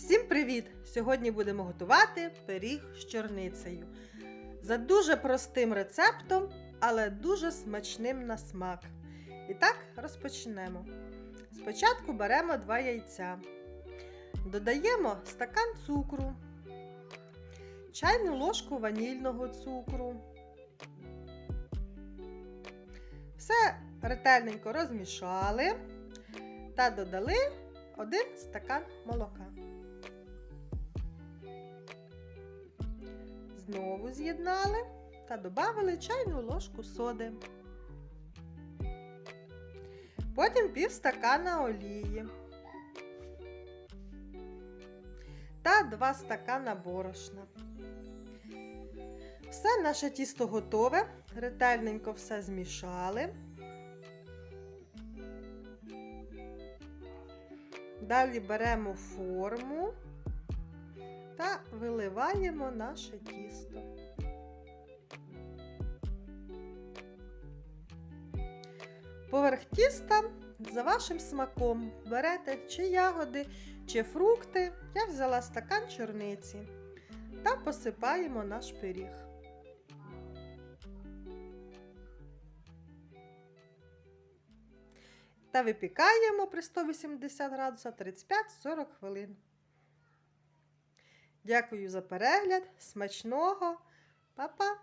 Всім привіт! Сьогодні будемо готувати пиріг з чорницею. За дуже простим рецептом, але дуже смачним на смак. І так, розпочнемо. Спочатку беремо 2 яйця. Додаємо стакан цукру, чайну ложку ванільного цукру. Все ретельненько розмішали та додали 1 стакан молока. Знову з'єднали та додали чайну ложку соди. Потім пів стакана олії та 2 стакана борошна. Все наше тісто готове, ретельненько все змішали. Далі беремо форму та виливаємо наше тісто. Поверх тіста за вашим смаком берете чи ягоди, чи фрукти. Я взяла стакан чорниці та посипаємо наш пиріг. Та випікаємо при 180 градусах 35-40 хвилин. Дякую за перегляд. Смачного. Па-па!